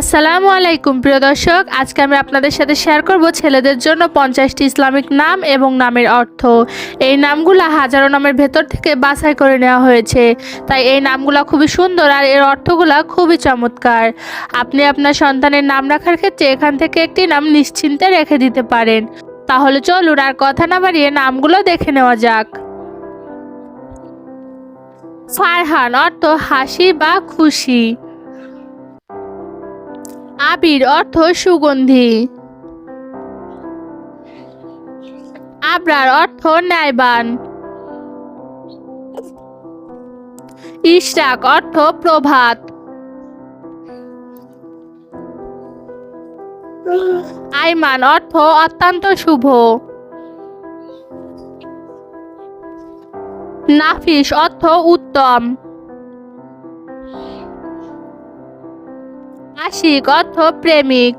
আসসালামু আলাইকুম, প্রিয় দর্শক। আজকে আমি আপনাদের সাথে শেয়ার করব ছেলেদের জন্য পঞ্চাশটি ইসলামিক নাম এবং নামের অর্থ। এই নামগুলো হাজারো নামের ভেতর থেকে বাছাই করে নেওয়া হয়েছে। তাই এই নামগুলো খুবই সুন্দর আর এর অর্থগুলো খুবই চমৎকার। আপনি আপনার সন্তানের নাম রাখার ক্ষেত্রে এখান থেকে একটি নাম নিশ্চিন্তে রেখে দিতে পারেন। তাহলে চলুন আর কথা না বাড়িয়ে নামগুলো দেখে নেওয়া যাক। ফারহান অর্থ হাসি বা খুশি। আবির অর্থ সুগন্ধি। আবরার অর্থ ন্যায়বান। ইশরাক অর্থ প্রভাত। আইমান অর্থ অত্যন্ত শুভ। নাফিস অর্থ উত্তম। আশিক অর্থ প্রেমিক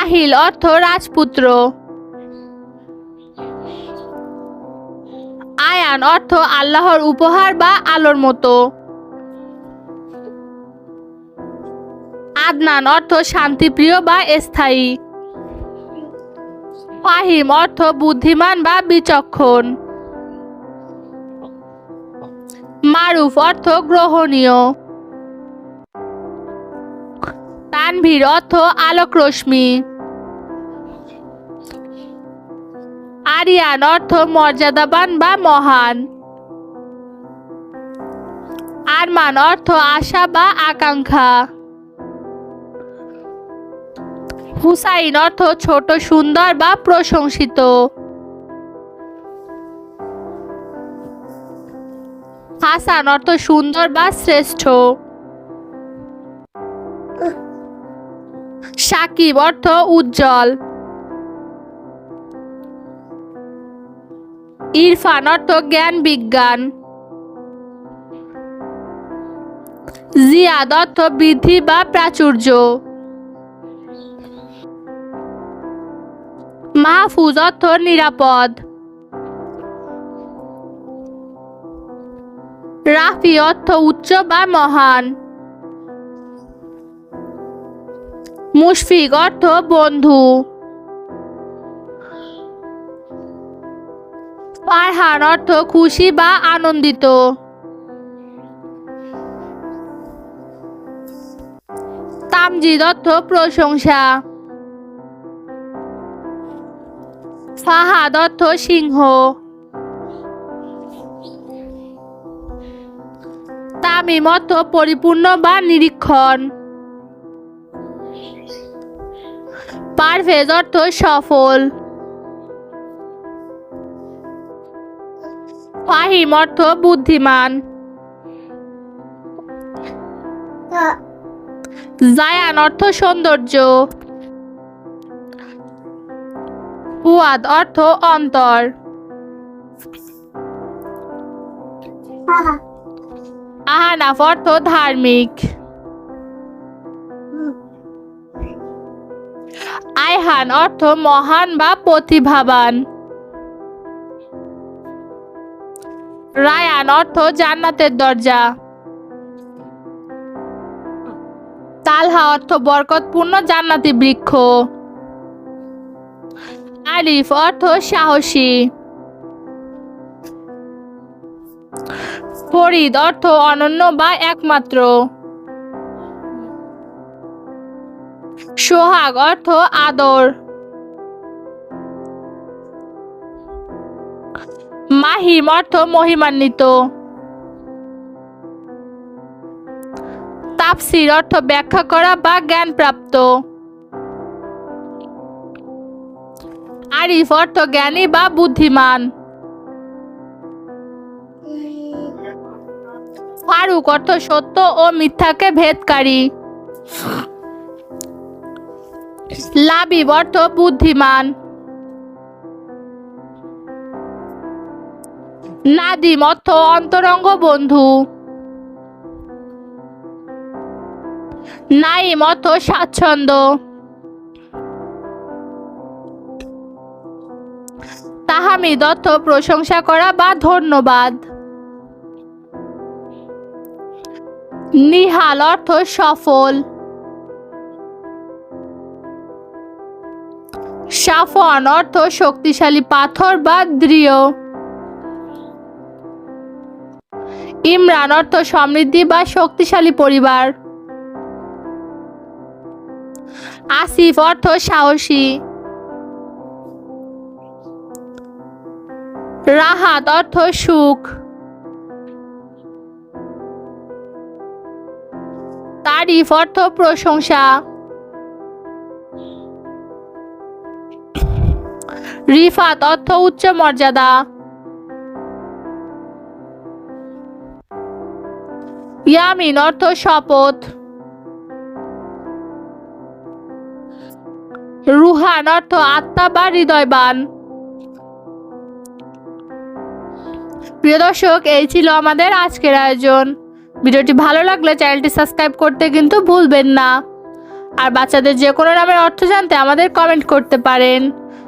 আহিল অর্থ রাজপুত্র। আয়ান অর্থ আল্লাহর উপহার বা আলোর মতো। আদনান অর্থ শান্তিপ্রিয় বা স্থায়ী। ফাহিম অর্থ বুদ্ধিমান বা বিচক্ষণ। মারুফ অর্থ গ্রহণীয়। তানভীর অর্থ আলোক রশ্মি। আরিয়ান অর্থ মর্যাদাবান বা মহান। আরমান অর্থ আশা বা আকাঙ্ক্ষা। হুসাইন অর্থ ছোট, সুন্দর বা প্রশংসিত। হাসান অর্থ সুন্দর বা শ্রেষ্ঠ। সাকিব, অর্থ উজ্জ্বল। ইরফান, অর্থ জ্ঞান বিজ্ঞান। জিয়াদ, অর্থ বৃদ্ধি বা প্রাচুর্য। মাহফুজ, অর্থ নিরাপদ। রাফি, অর্থ উচ্চ বা মহান। মুশফিক অর্থ বন্ধু। ফারহান অর্থ খুশি বা আনন্দিত। তামজিদ অর্থ প্রশংসা। ফাহাদ অর্থ সিংহ। তামিম অর্থ পরিপূর্ণ বা নিরীক্ষণ। পারভেজ অর্থ সফল। ফাহিম অর্থ বুদ্ধিমান। জায়ান অর্থ সৌন্দর্য। ফুয়াদ অর্থ অন্তর। আহানাফ অর্থ ধার্মিক। আয়হান অর্থ, মহান বা প্রতিভাবান। রায়ান অর্থ, জান্নাতের দরজা। তালহা অর্থ, বরকতপূর্ণ জান্নাতি বৃক্ষ। আলিফ অর্থ, সাহসী। ফরিদ অর্থ, অনন্য বা একমাত্র। সোহাগ অর্থ আদর। মাহিম অর্থ মহিমান্বিত। তাপসির অর্থ ব্যাখ্যা করা বা জ্ঞান প্রাপ্ত আরিফ অর্থ জ্ঞানী বা বুদ্ধিমান। ফারুক অর্থ সত্য ও মিথ্যাকে ভেদকারী। লাবিব অর্থ বুদ্ধিমান। নাদিম অর্থ অন্তরঙ্গ বন্ধু। নাইম অর্থ স্বাচ্ছন্দ্য। তাহামিদ অর্থ প্রশংসা করা বা ধন্যবাদ। নিহাল অর্থ সফল। সাফওয়ান অর্থ শক্তিশালী পাথর বা দৃঢ় ইমরান, অর্থ সমৃদ্ধি বা শক্তিশালী পরিবার। আসিফ, অর্থ সাহসী। রাহাত, অর্থ সুখ। তারিফ, অর্থ প্রশংসা। রিফাত অর্থ উচ্চ মর্যাদা। ইয়ামিন অর্থ শপথ। রুহান অর্থ আত্মা বা হৃদয়বান। প্রিয় দর্শক, এই ছিল আমাদের আজকের আয়োজন। ভিডিওটি ভালো লাগলে চ্যানেলটি সাবস্ক্রাইব করতে কিন্তু ভুলবেন না। আর বাচ্চাদের যে কোনো নামের অর্থ জানতে আমাদের কমেন্ট করতে পারেন।